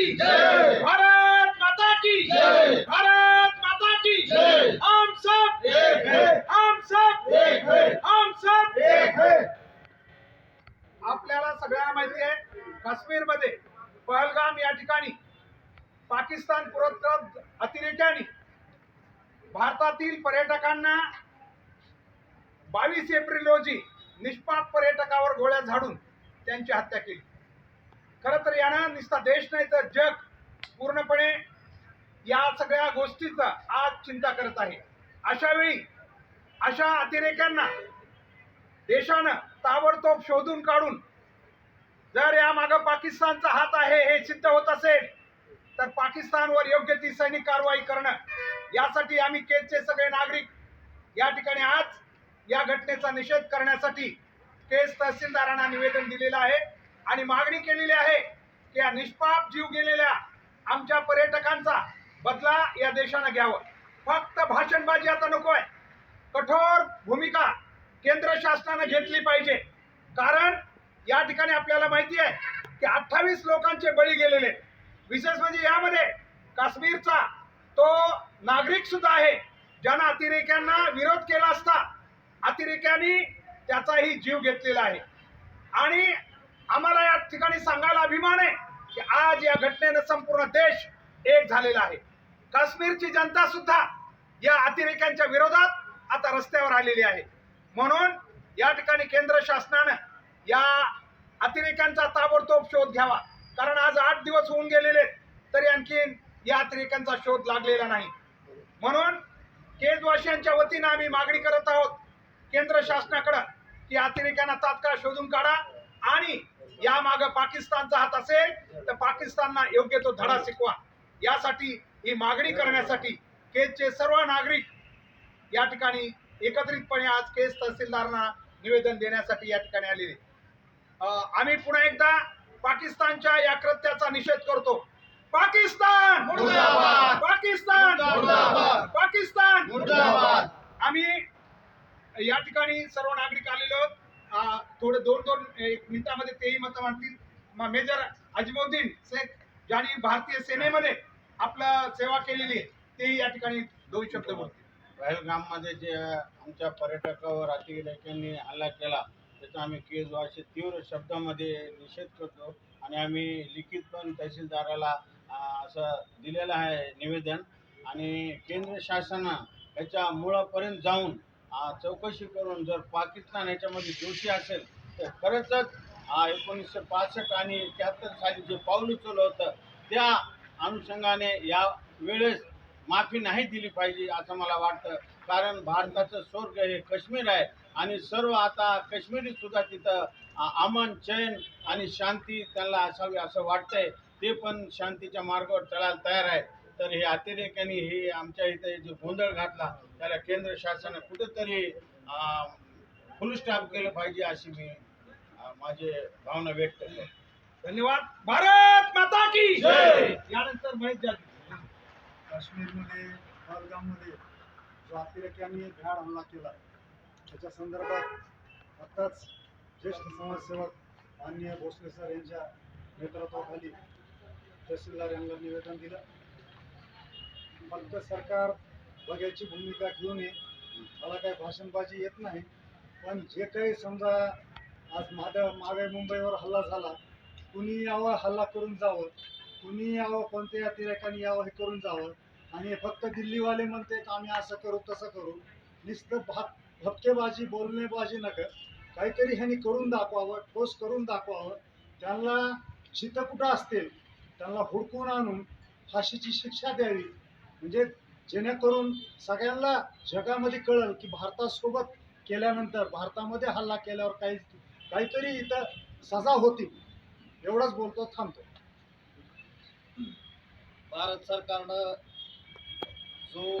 की भारत माता की भारत माता की हम सब हम सब हम सब आपल्याला सगळ्यांना माहिती आहे काश्मीरमध्ये पहलगाम या ठिकाणी पाकिस्तान पुरस्कृत अतिरेक्याने भारतातील पर्यटकांना बावीस एप्रिल रोजी निष्पाप पर्यटकावर गोळ्या झाडून त्यांची हत्या केली. खरं तर यानं नुसता देश नाही तर जग पूर्णपणे या सगळ्या गोष्टीचा आज चिंता करत आहे. अशा वेळी अशा अतिरेक्यांना देशानं ताबडतोब शोधून काढून जर या मागं पाकिस्तानचा हात आहे हे सिद्ध होत असेल तर पाकिस्तानवर योग्य ती सैनिक कारवाई करणं यासाठी आम्ही केजचे सगळे नागरिक या ठिकाणी आज या घटनेचा निषेध करण्यासाठी केस तहसीलदारांना निवेदन दिलेलं आहे. आणि मागणी केलेली आहे की या निष्पाप जीव गेलेल्या आमच्या पर्यटकांचा बदला या देशानं घ्यावं. फक्त भाषणबाजी आता नको आहे कठोर भूमिका केंद्र शासनानं घेतली पाहिजे. कारण या ठिकाणी आपल्याला माहिती आहे की अठ्ठावीस लोकांचे बळी गेलेले विशेष म्हणजे यामध्ये काश्मीरचा तो नागरिक सुद्धा आहे. ज्यानं अतिरेक्यांना विरोध केला असता अतिरेक्यांनी त्याचाही जीव घेतलेला आहे. आणि आम्हाला या ठिकाणी सांगायला अभिमान आहे की आज या घटनेनं संपूर्ण देश एक झालेला आहे. काश्मीरची जनता सुद्धा या अतिरेक्यांच्या विरोधात आता रस्त्यावर आलेली आहे. म्हणून या ठिकाणी केंद्र शासनानं या अतिरेक्यांचा ताबडतोब शोध घ्यावा. कारण आज आठ दिवस होऊन गेलेले तरी आणखीन या अतिरेक्यांचा शोध लागलेला नाही. म्हणून केजवासियांच्या वतीनं आम्ही मागणी करत आहोत केंद्र शासनाकडं की अतिरेक्यांना तात्काळ शोधून काढा आणि या माग पाकिस्तानचा हात असेल तर पाकिस्तानला योग्य तो धडा शिकवा. यासाठी ही मागणी करण्यासाठी केजचे सर्व नागरिक या ठिकाणी एकत्रितपणे आज केस तहसीलदारांना निवेदन देण्यासाठी या ठिकाणी आलेले. आम्ही पुन्हा एकदा पाकिस्तानच्या या कृत्याचा निषेध करतो. पाकिस्तान! मुर्दाबाद! पाकिस्तान! मुर्दाबाद! पाकिस्तान! आम्ही या ठिकाणी सर्व नागरिक आलेलो आहोत. थोडे दोन दोन एक मिनिटामध्ये तेही मतं मांडतील. मेजर अजमुद्दीन शेख ज्यांनी भारतीय सेनेमध्ये आपलं सेवा केलेली आहे. तेही या ठिकाणी दोन शब्द बोलतील. पहलगाममध्ये जे आमच्या पर्यटकावर अतिरेक्यांनी हल्ला केला त्याचा आम्ही केजवाशी तीव्र शब्दामध्ये निषेध करतो आणि आम्ही लिखित पण तहसीलदाराला असं दिलेलं आहे निवेदन. आणि केंद्र शासना याच्या मुळापर्यंत जाऊन चौकशी करून जर पाकिस्तान याच्यामध्ये दोषी असेल तर खरंचच एकोणीसशे पासष्ट आणि एकाहत्तर साली जे पाऊल उचललं होतं त्या अनुषंगाने या वेळेस माफी नाही दिली पाहिजे असं मला वाटतं. कारण भारताचं स्वर्ग हे काश्मीर आहे आणि सर्व आता काश्मीरी सुद्धा तिथं अमन चैन आणि शांती त्यांना असावी असं वाटतंय. ते पण शांतीच्या मार्गावर चढायला तयार आहे हे अतिरेक्यांनी हे आमच्या इथे जो गोंधळ घातला त्याला केंद्र शासनानं कुठेतरी फुल स्टॉप केलं पाहिजे अशी मी माझे माझी भावना व्यक्त करतो. धन्यवाद. भारत माता की यानंतर माहीत झाली काश्मीरमध्ये पहलगाममध्ये जो अतिरेक्यांनी भ्याड हल्ला केला त्याच्या संदर्भात आत्ताच ज्येष्ठ समाजसेवक माननीय भोसले सर यांच्या नेतृत्वाखाली तहसीलदार यांना निवेदन दिलं. फक्त सरकार बघायची भूमिका घेऊन ये. मला काही भाषणबाजी येत नाही. पण जे काही समजा आज माग मागे मुंबईवर हल्ला झाला कुणी यावं हल्ला करून जावं कुणी यावं कोणत्या अतिरेकाने यावं हे करून जावं आणि फक्त दिल्लीवाले म्हणते आम्ही असं करू तसं करू नुसतं भा भपकेबाजी बोलणेबाजी नका. काहीतरी ह्यांनी करून दाखवावं ठोस करून दाखवावं. त्यांना जिथं कुठं असतील त्यांना हुडकून आणून फाशीची शिक्षा द्यावी. म्हणजे जेणेकरून सगळ्यांना जगामध्ये कळल की भारतासोबत केल्यानंतर भारतामध्ये हल्ला केल्यावर काही काहीतरी इथं सजा होती. एवढंच बोलतो थांबतो. भारत सरकारनं जो